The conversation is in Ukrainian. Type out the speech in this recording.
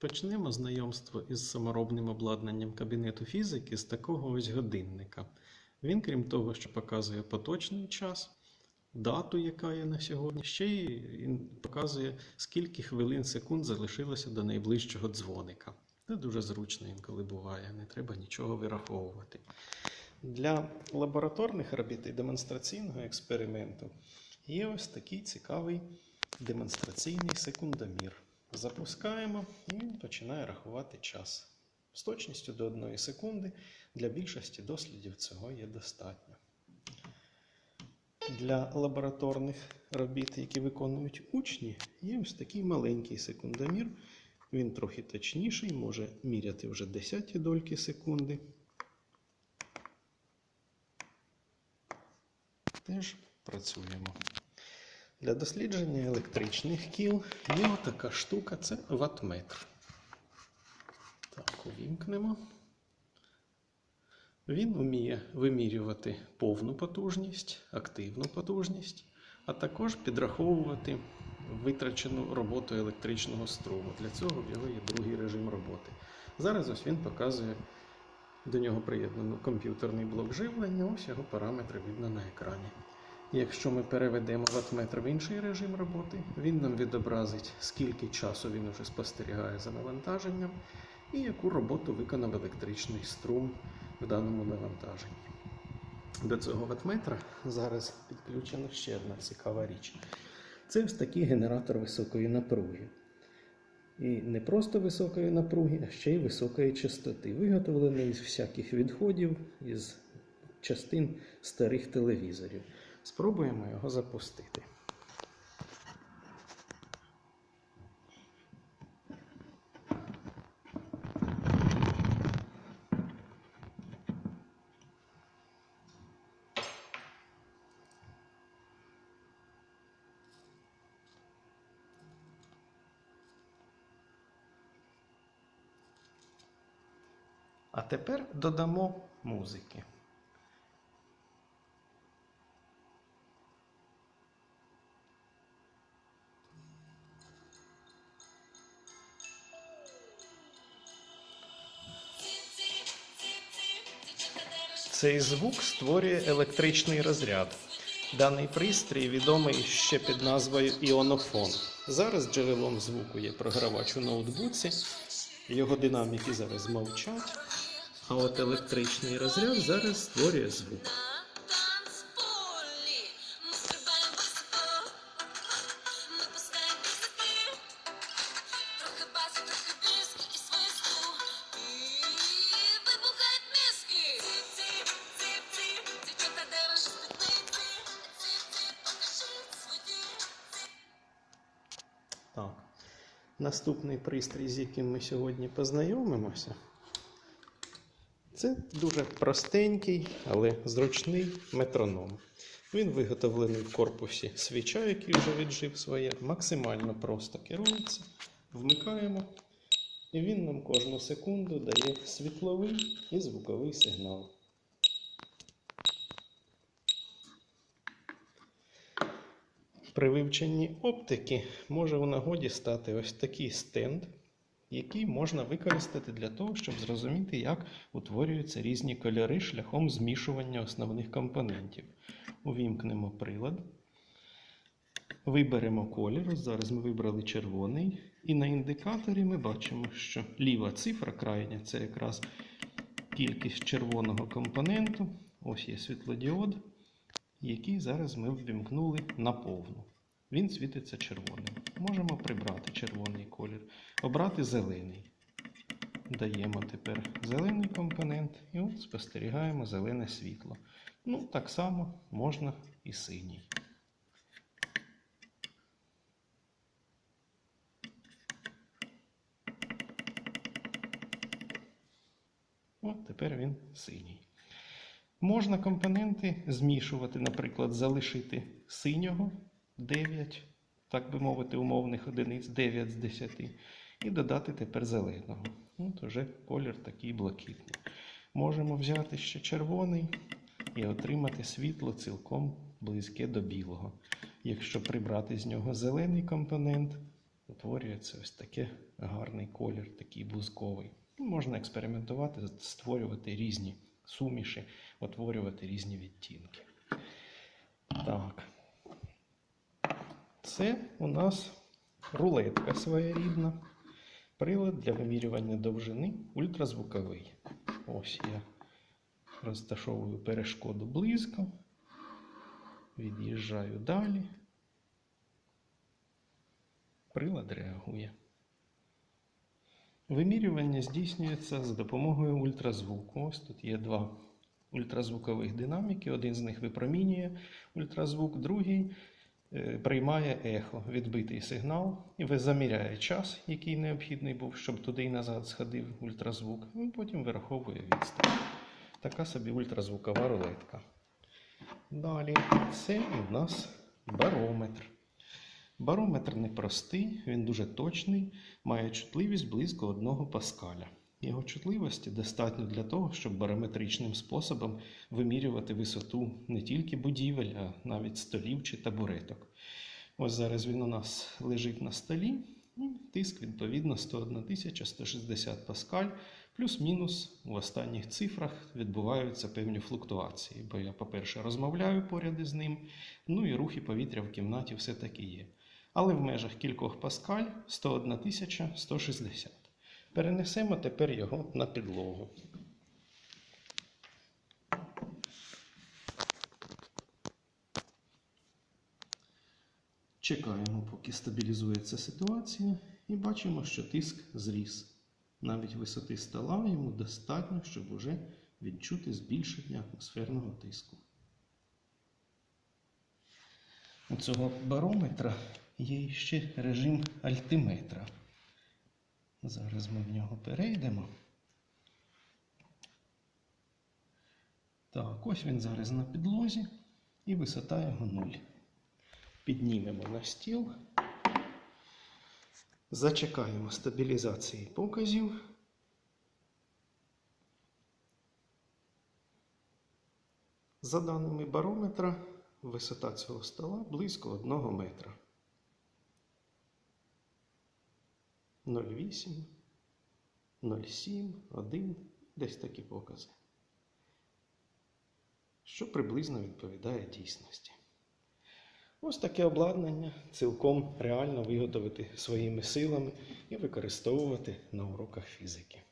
Почнемо знайомство із саморобним обладнанням кабінету фізики з такого ось годинника. Він, крім того, що показує поточний час, дату, яка є на сьогодні, ще й показує, скільки хвилин секунд залишилося до найближчого дзвоника. Це дуже зручно інколи буває, не треба нічого вираховувати. Для лабораторних робіт і демонстраційного експерименту є ось такий цікавий демонстраційний секундомір. Запускаємо і починає рахувати час. З точністю до 1 секунди для більшості дослідів цього є достатньо. Для лабораторних робіт, які виконують учні, є ось такий маленький секундомір. Він трохи точніший, може міряти вже десяті дольки секунди. Теж працюємо. Для дослідження електричних кіл є така штука це ватметр. Так, увімкнемо. Він вміє вимірювати повну потужність, активну потужність, а також підраховувати витрачену роботу електричного струму. Для цього в його є другий режим роботи. Зараз ось він показує до нього приєднано комп'ютерний блок живлення, ось його параметри видно на екрані. Якщо ми переведемо ватметр в інший режим роботи, він нам відобразить, скільки часу він уже спостерігає за навантаженням і яку роботу виконав електричний струм в даному навантаженні. До цього ватметра зараз підключена ще одна цікава річ. Це ось такий генератор високої напруги. І не просто високої напруги, а ще й високої частоти. Виготовлений із всяких відходів, із частин старих телевізорів. Спробуємо його запустити. А тепер додамо музики. Цей звук створює електричний розряд. Даний пристрій відомий ще під назвою іонофон. Зараз джерелом звуку є програвач у ноутбуці, його динаміки зараз мовчать, а от електричний розряд зараз створює звук. Так. Наступний пристрій, з яким ми сьогодні познайомимося, це дуже простенький, але зручний метроном. Він виготовлений в корпусі свіча, який вже віджив своє, максимально просто керується. Вмикаємо, і він нам кожну секунду дає світловий і звуковий сигнал. При вивченні оптики може у нагоді стати ось такий стенд, який можна використати для того, щоб зрозуміти, як утворюються різні кольори шляхом змішування основних компонентів. Увімкнемо прилад, виберемо колір. Зараз ми вибрали червоний, і на індикаторі ми бачимо, що ліва цифра крайня це якраз кількість червоного компоненту. Ось є світлодіод який зараз ми ввімкнули на повну. Він світиться червоним. Можемо прибрати червоний колір, обрати зелений. Даємо тепер зелений компонент і от спостерігаємо зелене світло. Ну, так само можна і синій. От тепер він синій. Можна компоненти змішувати, наприклад, залишити синього 9, так би мовити, умовних одиниць 9 з 10, і додати тепер зеленого. От уже колір такий блакитний. Можемо взяти ще червоний і отримати світло цілком близьке до білого. Якщо прибрати з нього зелений компонент, утворюється ось таке гарний колір, такий бузковий. Ну, Можна експериментувати, створювати різні суміші, утворювати різні відтінки. Так. Це у нас рулетка своєрідна. Прилад для вимірювання довжини ультразвуковий. Ось я розташовую перешкоду близько, від'їжджаю далі. Прилад реагує. Вимірювання здійснюється за допомогою ультразвуку. Ось тут є два ультразвукових динаміки. Один з них випромінює ультразвук, другий е, приймає ехо, відбитий сигнал, і заміряє час, який необхідний був, щоб туди і назад сходив ультразвук, і потім вираховує відстань. Така собі ультразвукова рулетка. Далі це у нас барометр. Барометр непростий, він дуже точний, має чутливість близько 1 паскаля. Його чутливості достатньо для того, щоб барометричним способом вимірювати висоту не тільки будівель, а навіть столів чи табуреток. Ось зараз він у нас лежить на столі. і Тиск відповідно 101 160 паскаль. Плюс-мінус в останніх цифрах відбуваються певні флуктуації, бо я, по-перше, розмовляю поряд із ним, ну і рухи повітря в кімнаті все-таки є. Але в межах кількох паскаль 101 160. Перенесемо тепер його на підлогу. Чекаємо, поки стабілізується ситуація, і бачимо, що тиск зріс. Навіть висоти стола йому достатньо, щоб уже відчути збільшення атмосферного тиску. У цього барометра є ще режим альтиметра. Зараз ми в нього перейдемо. Так, ось він зараз на підлозі і висота його 0. Піднімемо на стіл. Зачекаємо стабілізації показів. За даними барометра, висота цього стола близько 1 метра. 0,8, 0,7, 1, десь такі покази. Що приблизно відповідає дійсності. Ось таке обладнання цілком реально виготовити своїми силами і використовувати на уроках фізики.